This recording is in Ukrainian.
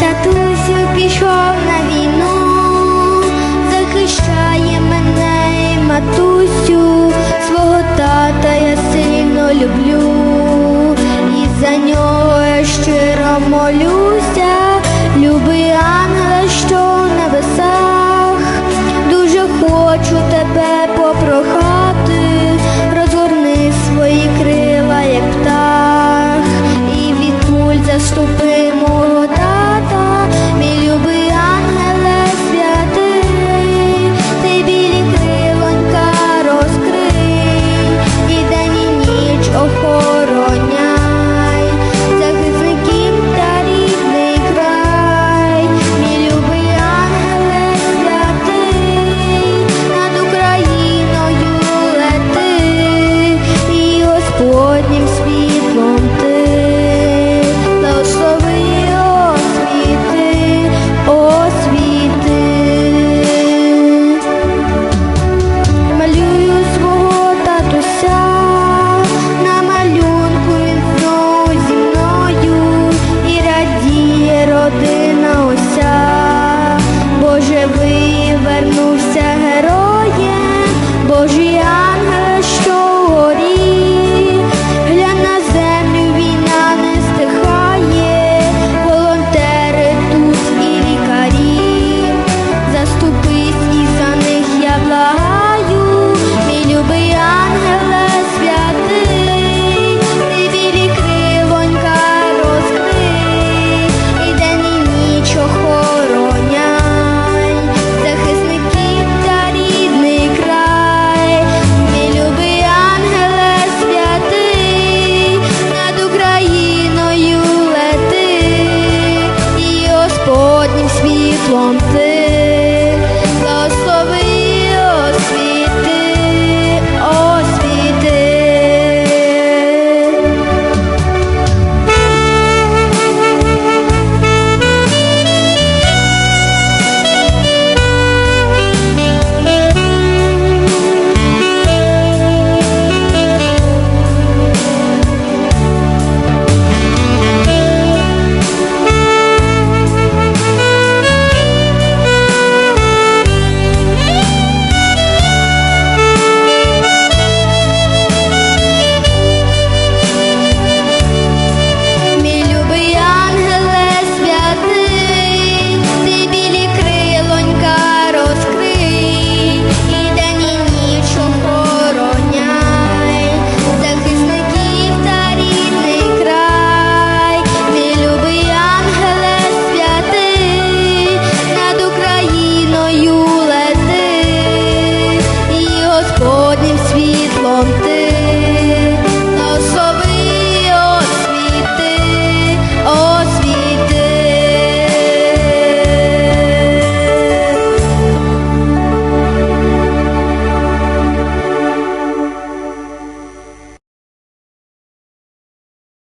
татусю пішов на війну, захищає мене і матусю, свого тата я сильно люблю, і за нього я щиро молю. something світлом ти.